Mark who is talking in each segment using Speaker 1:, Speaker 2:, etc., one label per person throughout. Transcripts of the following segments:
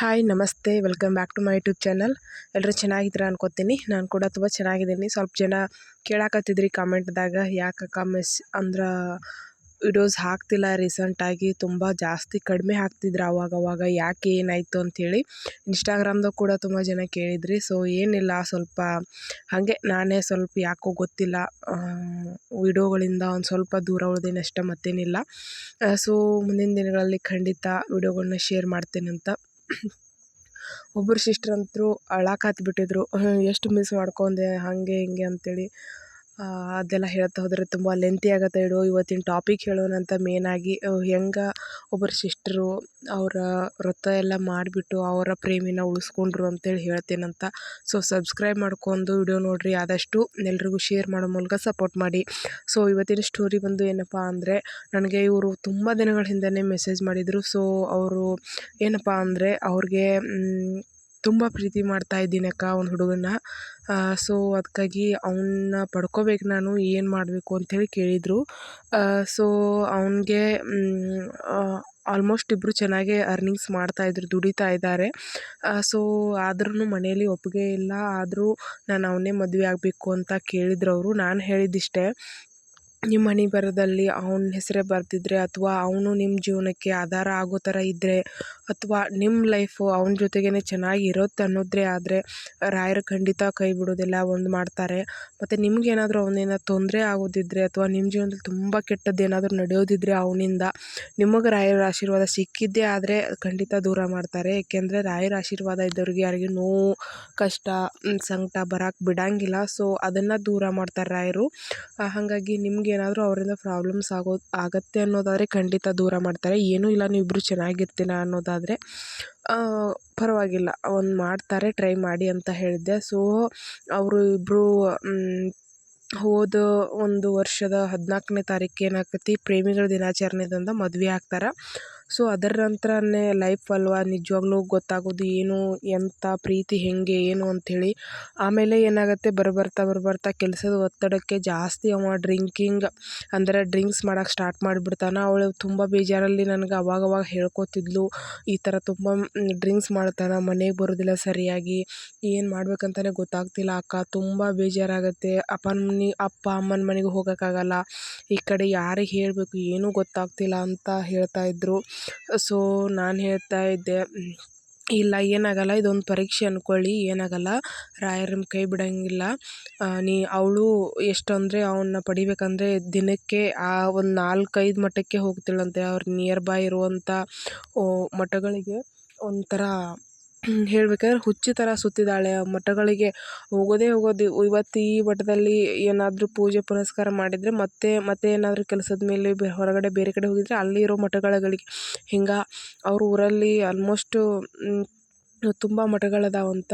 Speaker 1: Hi ನಮಸ್ತೆ. Welcome back to my YouTube channel ಎಲ್ಲರೂ ಚೆನ್ನಾಗಿದ್ದೀರಾ ಅನ್ಕೋತೀನಿ. ನಾನು ಕೂಡ ತುಂಬ ಚೆನ್ನಾಗಿದ್ದೀನಿ. ಸ್ವಲ್ಪ ಜನ ಕೇಳಾಕತ್ತಿದ್ರಿ ಕಾಮೆಂಟ್ದಾಗ ಯಾಕಕ್ಕ ಮೆಸ್ ಅಂದ್ರೆ ವಿಡಿಯೋಸ್ ಹಾಕ್ತಿಲ್ಲ ರೀಸೆಂಟಾಗಿ ತುಂಬ ಜಾಸ್ತಿ ಕಡಿಮೆ ಹಾಕ್ತಿದ್ರು ಅವಾಗ ಅವಾಗ. ಯಾಕೆ ಏನಾಯಿತು ಅಂಥೇಳಿ ಇನ್ಸ್ಟಾಗ್ರಾಮ್ದಾಗ ಕೂಡ ತುಂಬ ಜನ ಕೇಳಿದ್ರಿ. ಸೊ ಏನಿಲ್ಲ. ಸ್ವಲ್ಪ ಹಾಗೆ ನಾನೇ ಸ್ವಲ್ಪ ಯಾಕೋ ಗೊತ್ತಿಲ್ಲ. ವಿಡಿಯೋಗಳಿಂದ ಒಂದು ಸ್ವಲ್ಪ ದೂರ ಉಳ್ದೇನೆ ಅಷ್ಟೇ ಮತ್ತೇನಿಲ್ಲ. ಸೊ ಮುಂದಿನ ದಿನಗಳಲ್ಲಿ ಖಂಡಿತ ವಿಡಿಯೋಗಳನ್ನ ಶೇರ್ ಮಾಡ್ತೇನೆ ಅಂತ ಒಬ್ಬರು ಸಿಸ್ಟರ್ ಅಂತೂ ಬಿಟ್ಟಿದ್ರು. ಎಷ್ಟು ಮಿಸ್ ಮಾಡ್ಕೊಂಡೆ ಹಾಗೆ ಹೀಗೆ ಅಂತೇಳಿ. ಅದೆಲ್ಲ ಹೇಳ್ತಾ ಹೋದರೆ ತುಂಬ ಲೆಂತಿ ಆಗುತ್ತೆ ಇಡು, ಇವತ್ತಿನ ಟಾಪಿಕ್ ಹೇಳೋಣ ಅಂತ ಮೇನಾಗಿ ಹೆಂಗೆ ಒಬ್ಬರು ಸಿಸ್ಟ್ರು ಅವರ ವ್ರತ ಎಲ್ಲ ಮಾಡಿಬಿಟ್ಟು ಅವರ ಪ್ರೇಮಿನ ಉಳಿಸ್ಕೊಂಡ್ರು ಅಂತೇಳಿ ಹೇಳ್ತೇನಂತ ಸೊ ಸಬ್ಸ್ಕ್ರೈಬ್ ಮಾಡ್ಕೊಂಡು ವಿಡಿಯೋ ನೋಡಿರಿ, ಆದಷ್ಟು ಎಲ್ರಿಗೂ ಶೇರ್ ಮಾಡೋ ಮೂಲಕ ಸಪೋರ್ಟ್ ಮಾಡಿ. ಸೊ ಇವತ್ತಿನ ಸ್ಟೋರಿ ಬಂದು ಏನಪ್ಪ ಅಂದರೆ, ನನಗೆ ಇವರು ತುಂಬ ದಿನಗಳ ಹಿಂದೆ ಮೆಸೇಜ್ ಮಾಡಿದರು. ಸೊ ಅವರು ಏನಪ್ಪ ಅಂದರೆ, ಅವ್ರಿಗೆ ತುಂಬ ಪ್ರೀತಿ ಮಾಡ್ತಾ ಇದ್ದೀನಕ್ಕ ಒಂದು ಹುಡುಗನ್ನ. ಸೊ ಅದಕ್ಕಾಗಿ ಅವನ್ನ ಪಡ್ಕೋಬೇಕು ನಾನು, ಏನು ಮಾಡಬೇಕು ಅಂಥೇಳಿ ಕೇಳಿದರು. ಸೊ ಅವನಿಗೆ ಆಲ್ಮೋಸ್ಟ್ ಇಬ್ಬರು ಚೆನ್ನಾಗೇ ಅರ್ನಿಂಗ್ಸ್ ಮಾಡ್ತಾಯಿದ್ರು ದುಡಿತಾ ಇದ್ದಾರೆ. ಸೊ ಆದ್ರೂ ಮನೆಯಲ್ಲಿ ಒಪ್ಪಿಗೆ ಇಲ್ಲ, ಆದರೂ ನಾನು ಅವನೇ ಮದುವೆ ಆಗಬೇಕು ಅಂತ ಕೇಳಿದ್ರು ಅವರು ನಾನು ಹೇಳಿದ್ದಿಷ್ಟೇ ನಿಮ್ಮ ಮನೆ ಬರದಲ್ಲಿ ಅವನ ಹೆಸರೇ ಬರ್ತಿದ್ರೆ ಅಥವಾ ಅವನು ನಿಮ್ಮ ಜೀವನಕ್ಕೆ ಆಧಾರ ಆಗೋ ಥರ ಇದ್ದರೆ ಅಥವಾ ನಿಮ್ಮ ಲೈಫು ಅವ್ನ ಜೊತೆಗೇ ಚೆನ್ನಾಗಿ ಇರುತ್ತೆ ಅನ್ನೋದ್ರೆ ಆದರೆ ರಾಯರು ಖಂಡಿತ ಕೈ ಬಿಡೋದಿಲ್ಲ, ಒಂದು ಮಾಡ್ತಾರೆ. ಮತ್ತು ನಿಮ್ಗೇನಾದರೂ ಅವನಿಂದ ತೊಂದರೆ ಆಗೋದಿದ್ದರೆ ಅಥವಾ ನಿಮ್ಮ ಜೀವನದಲ್ಲಿ ತುಂಬ ಕೆಟ್ಟದ್ದು ಏನಾದರೂ ನಡೆಯೋದಿದ್ದರೆ ಅವನಿಂದ ನಿಮಗೆ ರಾಯರ ಆಶೀರ್ವಾದ ಸಿಕ್ಕಿದ್ದೇ ಆದರೆ ಖಂಡಿತ ದೂರ ಮಾಡ್ತಾರೆ. ಏಕೆಂದರೆ ರಾಯರ ಆಶೀರ್ವಾದ ಇದ್ದವ್ರಿಗೆ ಯಾರಿಗೆ ನೋವು, ಕಷ್ಟ ಸಂಕಟ ಬರಕ್ಕೆ ಬಿಡೋಂಗಿಲ್ಲ. ಸೊ ಅದನ್ನು ದೂರ ಮಾಡ್ತಾರೆ ರಾಯರು. ಹಾಗಾಗಿ ನಿಮಗೇನಾದರೂ ಅವರಿಂದ ಪ್ರಾಬ್ಲಮ್ಸ್ ಆಗೋ, ಆಗತ್ತೆ ಅನ್ನೋದಾದರೆ ಖಂಡಿತ ದೂರ ಮಾಡ್ತಾರೆ. ಏನೂ ಇಲ್ಲ ನೀವು ಇಬ್ಬರು ಚೆನ್ನಾಗಿರ್ತೀರ ಅನ್ನೋದಾದರೆ ಪರವಾಗಿಲ್ಲ, ಒಂದು ಮಾಡ್ತಾರೆ ಟ್ರೈ ಮಾಡಿ ಅಂತ ಹೇಳಿದ್ದೆ. ಸೊ ಅವರು ಇಬ್ಬರು ಹೋದ ಒಂದು ವರ್ಷದ ಹದಿನಾಲ್ಕನೇ ತಾರೀಕು ಏನಾಗ್ತೈತಿ, ಪ್ರೇಮಿಗಳ ದಿನಾಚರಣೆದಂದ ಮದುವೆ ಆಗ್ತಾರೆ. ಸೊ ಅದರ ನಂತರನೇ ಲೈಫ್ ಅಲ್ವಾ? ನಿಜವಾಗ್ಲೂ ಗೊತ್ತಾಗೋದು ಏನು, ಎಂಥ ಪ್ರೀತಿ ಹೇಗೆ, ಏನು ಅಂಥೇಳಿ. ಆಮೇಲೆ ಏನಾಗುತ್ತೆ? ಬರಬರ್ತಾ ಬರಬರ್ತಾ ಕೆಲಸದ ಒತ್ತಡಕ್ಕೆ ಜಾಸ್ತಿ ಅವ ಡ್ರಿಂಕಿಂಗ್ ಅಂದರೆ ಡ್ರಿಂಕ್ಸ್ ಮಾಡೋಕೆ ಸ್ಟಾರ್ಟ್ ಮಾಡಿಬಿಡ್ತಾನೆ. ಅವಳು ತುಂಬ ಬೇಜಾರಲ್ಲಿ ನನಗೆ ಅವಾಗವಾಗ ಹೇಳ್ಕೊತಿದ್ಲು. ಈ ಥರ ತುಂಬ ಡ್ರಿಂಕ್ಸ್ ಮಾಡ್ತಾನೆ, ಮನೆಗೆ ಬರೋದಿಲ್ಲ ಸರಿಯಾಗಿ. ಏನು ಮಾಡ್ಬೇಕಂತಲೇ ಗೊತ್ತಾಗ್ತಿಲ್ಲ. ಅಕ್ಕ ತುಂಬ ಬೇಜಾರಾಗುತ್ತೆ. ಅಪ್ಪನ ಮನೆ, ಅಪ್ಪ ಅಮ್ಮನ ಮನೆಗೆ ಹೋಗೋಕ್ಕಾಗಲ್ಲ. ಈ ಕಡೆ ಯಾರಿಗೆ ಹೇಳಬೇಕು, ಏನೂ ಗೊತ್ತಾಗ್ತಿಲ್ಲ ಅಂತ ಹೇಳ್ತಾ ಇದ್ದರು ಸೊ ನಾನು ಹೇಳ್ತಾ ಇದ್ದೆ, ಇಲ್ಲ, ಏನಾಗಲ್ಲ, ಇದೊಂದು ಪರೀಕ್ಷೆ ಅಂದ್ಕೊಳ್ಳಿ ಏನಾಗಲ್ಲ ರಾಯರ ಕೈ ಬಿಡೋಂಗಿಲ್ಲ. ನೀ, ಅವಳು ಎಷ್ಟು ಅಂದರೆ ಅವನ್ನ ಪಡಿಬೇಕಂದ್ರೆ ದಿನಕ್ಕೆ ಆ ಒಂದು ನಾಲ್ಕೈದು ಮಠಕ್ಕೆ ಹೋಗ್ತಾಳಂತೆ. ಅವ್ರ ನಿಯರ್ ಬೈ ಇರುವಂಥ ಮಠಗಳಿಗೆ ಒಂಥರ ಹೇಳ್ಬೇಕಾದ್ರೆ ಹುಚ್ಚಿ ಥರ ಸುತ್ತಿದ್ದಾಳೆ. ಮಠಗಳಿಗೆ ಹೋಗೋದೇ ಹೋಗೋದು. ಇವತ್ತು ಈ ಮಠದಲ್ಲಿ ಏನಾದರೂ ಪೂಜೆ ಪುನಸ್ಕಾರ ಮಾಡಿದರೆ ಮತ್ತೆ ಮತ್ತೆ ಏನಾದರೂ ಕೆಲಸದ ಮೇಲೆ ಬೆ, ಹೊರಗಡೆ ಬೇರೆ ಕಡೆ ಹೋಗಿದ್ದರೆ ಅಲ್ಲಿರೋ ಮಠಗಳಿಗೆ. ಹಿಂಗೆ ಅವ್ರ ಊರಲ್ಲಿ ಆಲ್ಮೋಸ್ಟು ತುಂಬ ಮಠಗಳದಾವಂತ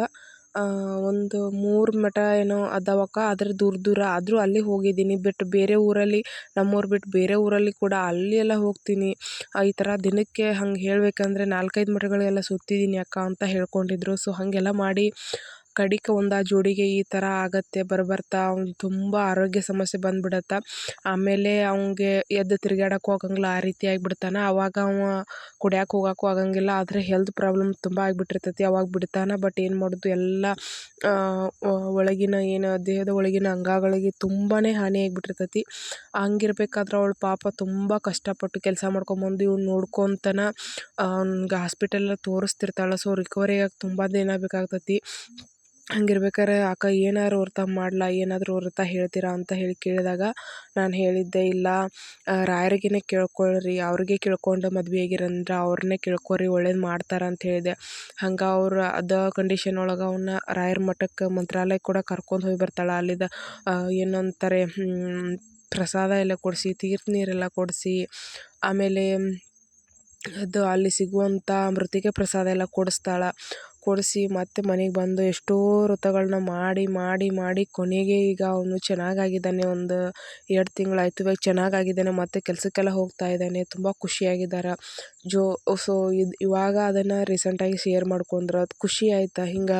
Speaker 1: ಒಂದು ಮೂರು ಮಠ ಏನೋ ಅದಾವಕ್ಕ, ಆದರೆ ದೂರ ದೂರ. ಆದರೂ ಅಲ್ಲಿ ಹೋಗಿದ್ದೀನಿ. ಬಟ್ ಬೇರೆ ಊರಲ್ಲಿ, ನಮ್ಮೂರು ಬಿಟ್ಟು ಬೇರೆ ಊರಲ್ಲಿ ಕೂಡ ಅಲ್ಲಿ ಎಲ್ಲ ಹೋಗ್ತೀನಿ. ಈ ಥರ ದಿನಕ್ಕೆ ಹಂಗೆ ಹೇಳಬೇಕಂದ್ರೆ ನಾಲ್ಕೈದು ಮಠಗಳಿಗೆಲ್ಲ ಸುತ್ತಿದ್ದೀನಿ ಅಕ್ಕ ಅಂತ ಹೇಳ್ಕೊಂಡಿದ್ರು. ಸೊ ಹಾಗೆಲ್ಲ ಮಾಡಿ ಕಡಿಕ ಒಂದು ಆ ಜೋಡಿಗೆ ಈ ಥರ ಆಗತ್ತೆ, ಬರ್ಬರ್ತಾ ಅವ್ನು ತುಂಬ ಆರೋಗ್ಯ ಸಮಸ್ಯೆ ಬಂದ್ಬಿಡತ್ತೆ. ಆಮೇಲೆ ಅವ್ನಿಗೆ ಎದ್ದು ತಿರುಗಾಡಕ್ಕೆ ಹೋಗಂಗಿಲ್ಲ, ಆ ರೀತಿ ಆಗಿಬಿಡ್ತಾನೆ. ಅವಾಗ ಅವ ಕುಡಿಯಕ್ಕೆ ಹೋಗಕ್ಕೂ ಆಗಂಗಿಲ್ಲ, ಆದರೆ ಹೆಲ್ತ್ ಪ್ರಾಬ್ಲಮ್ ತುಂಬ ಆಗಿಬಿಟ್ಟಿರ್ತೈತಿ, ಅವಾಗ ಬಿಡ್ತಾನೆ. ಬಟ್ ಏನು ಮಾಡೋದು, ಎಲ್ಲ ಒಳಗಿನ ಏನು, ದೇಹದ ಒಳಗಿನ ಅಂಗಗಳಿಗೆ ತುಂಬಾ ಹಾನಿ ಆಗಿಬಿಟ್ಟಿರ್ತೈತಿ. ಹಂಗಿರ್ಬೇಕಾದ್ರೆ ಅವಳು ಪಾಪ ತುಂಬ ಕಷ್ಟಪಟ್ಟು ಕೆಲಸ ಮಾಡ್ಕೊಂಬಂದು ಇವ್ನು ನೋಡ್ಕೊತನ ಅವ್ನಿಗೆ ಹಾಸ್ಪಿಟಲ್ ತೋರಿಸ್ತಿರ್ತಾಳೆ. ಸೊ ರಿಕವರಿ ಆಗಕ್ಕೆ ತುಂಬ ದಿನ ಬೇಕಾಗ್ತೈತಿ. ಹಂಗಿರ್ಬೇಕಾದ್ರೆ ಅಕ್ಕ ಏನಾದ್ರು ವ್ರತ ಮಾಡಲಾ, ಏನಾದರೂ ವ್ರತ ಹೇಳ್ತೀರಾ? ಅಂತ ಹೇಳಿ ಕೇಳಿದಾಗ ನಾನು ಹೇಳಿದ್ದೆ, ಇಲ್ಲ ರಾಯರಿಗೇ ಕೇಳ್ಕೊಳ್ರಿ, ಅವ್ರಿಗೆ ಕೇಳ್ಕೊಂಡು ಮದ್ವೆ ಆಗಿರಂದ್ರೆ ಅವ್ರನ್ನೇ ಕೇಳ್ಕೊರಿ, ಒಳ್ಳೇದು ಮಾಡ್ತಾರೆ ಅಂತ ಹೇಳಿದೆ. ಹಂಗೆ ಅವ್ರು ಅದ ಕಂಡೀಷನ್ ಒಳಗೆ ಅವನ್ನ ರಾಯರ ಮಠಕ್ಕೆ ಮಂತ್ರಾಲಯ ಕೂಡ ಕರ್ಕೊಂಡು ಹೋಗಿ ಬರ್ತಾಳೆ. ಅಲ್ಲಿದ ಏನಂತಾರೆ ಪ್ರಸಾದ ಎಲ್ಲ ಕೊಡಿಸಿ, ತೀರ್ಥ ನೀರೆಲ್ಲ ಕೊಡಿಸಿ, ಆಮೇಲೆ ಅದು ಅಲ್ಲಿ ಸಿಗುವಂಥ ಮೃತ್ತಿಕೆ ಪ್ರಸಾದ ಎಲ್ಲ ಕೊಡಿಸ್ತಾಳೆ. ಕೊಡಿಸಿ ಮತ್ತೆ ಮನೆಗೆ ಬಂದು ಎಷ್ಟೋ ವ್ರತಗಳನ್ನ ಮಾಡಿ ಮಾಡಿ ಮಾಡಿ ಕೊನೆಗೆ ಈಗ ಅವನು ಚೆನ್ನಾಗಾಗಿದ್ದಾನೆ. ಒಂದು ಎರಡು ತಿಂಗಳಾಯ್ತು, ಇವಾಗ ಚೆನ್ನಾಗಾಗಿದ್ದಾನೆ ಮತ್ತೆ ಕೆಲಸಕ್ಕೆಲ್ಲ ಹೋಗ್ತಾ ಇದ್ದಾನೆ. ತುಂಬ ಖುಷಿಯಾಗಿದ್ದಾರೆ. ಜೋ, ಸೊ ಇದು, ಇವಾಗ ಅದನ್ನು ರೀಸೆಂಟಾಗಿ ಶೇರ್ ಮಾಡ್ಕೊಂಡ್ರೆ. ಅದು ಖುಷಿ ಆಯ್ತು? ಹಿಂಗೆ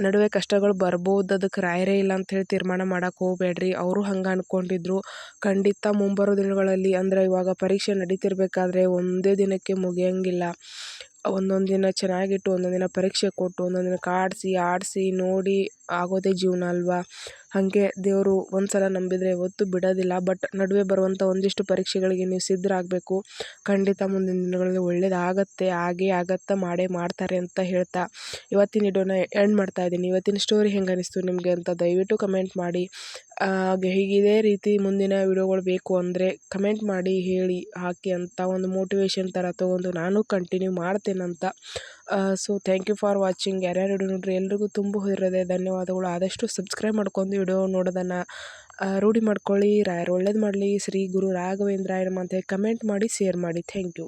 Speaker 1: ನಡುವೆ ಕಷ್ಟಗಳು ಬರ್ಬೋದು ಅದಕ್ಕೆ ರಾಯರೇ ಇಲ್ಲ ಅಂಥೇಳಿ ತೀರ್ಮಾನ ಮಾಡಕ್ಕೆ ಹೋಗಬೇಡ್ರಿ. ಅವರು ಹಂಗೆ ಅಂದ್ಕೊಂಡಿದ್ರು ಖಂಡಿತ ಮುಂಬರೋ ದಿನಗಳಲ್ಲಿ ಅಂದರೆ ಇವಾಗ ಪರೀಕ್ಷೆ ನಡೀತಿರ್ಬೇಕಾದ್ರೆ ಒಂದೇ ದಿನಕ್ಕೆ ಮುಗಿಯೋಂಗಿಲ್ಲ. ಒಂದೊಂದು ದಿನ ಚೆನ್ನಾಗಿಟ್ಟು ಒಂದೊಂದು ದಿನ ಪರೀಕ್ಷೆ ಕೊಟ್ಟು ಒಂದೊಂದು ದಿನ ಕಾಡಿಸಿ, ಆಡಿಸಿ, ನೋಡಿ ಆಗೋದೇ ಜೀವನ ಅಲ್ವಾ? ಹಾಗೆ ದೇವರು ಒಂದು ಸಲ ನಂಬಿದರೆ ಯಾವತ್ತೂ ಬಿಡೋದಿಲ್ಲ. ಬಟ್ ನಡುವೆ ಬರುವಂಥ ಒಂದಿಷ್ಟು ಪರೀಕ್ಷೆಗಳಿಗೆ ನೀವು ಸಿದ್ಧರಾಗಬೇಕು. ಖಂಡಿತ ಮುಂದಿನ ದಿನಗಳಲ್ಲಿ ಒಳ್ಳೆಯದಾಗತ್ತೆ ಆಗೇ ಆಗತ್ತೆ, ಮಾಡೇ ಮಾಡ್ತಾರೆ ಅಂತ ಹೇಳ್ತಾ ಇವತ್ತಿನ ವಿಡಿಯೋನ ಎಂಡ್ ಮಾಡ್ತಾ ಇದ್ದೀನಿ. ಇವತ್ತಿನ ಸ್ಟೋರಿ ಹೆಂಗೆ ಅನಿಸ್ತು ನಿಮಗೆ ಅಂತ ದಯವಿಟ್ಟು ಕಮೆಂಟ್ ಮಾಡಿ. ಹಾಗೆ ಹೀಗೆ ರೀತಿ ಮುಂದಿನ ವಿಡಿಯೋಗಳು ಬೇಕು ಅಂದರೆ ಕಮೆಂಟ್ ಮಾಡಿ, ಹೇಳಿ, ಹಾಕಿ ಅಂತ ಒಂದು ಮೋಟಿವೇಶನ್ ಥರ ತೊಗೊಂಡು ನಾನು continue ಮಾಡ್ತೇನಂತ so thank you for watching ಯಾರ್ಯಾರು ವಿಡಿಯೋ ನೋಡ್ರಿ, ಎಲ್ರಿಗೂ ತುಂಬ ಹೃದಯ ಧನ್ಯವಾದಗಳು. ಆದಷ್ಟು ಸಬ್ಸ್ಕ್ರೈಬ್ ಮಾಡ್ಕೊಂಡು ವಿಡಿಯೋ ನೋಡೋದನ್ನು ರೂಢಿ ಮಾಡ್ಕೊಳ್ಳಿ. ರಾಯರು ಒಳ್ಳೇದು ಮಾಡಲಿ. ಶ್ರೀ ಗುರು ರಾಘವೇಂದ್ರ ಅಂತ ಕಮೆಂಟ್ ಮಾಡಿ ಶೇರ್ ಮಾಡಿ. Thank you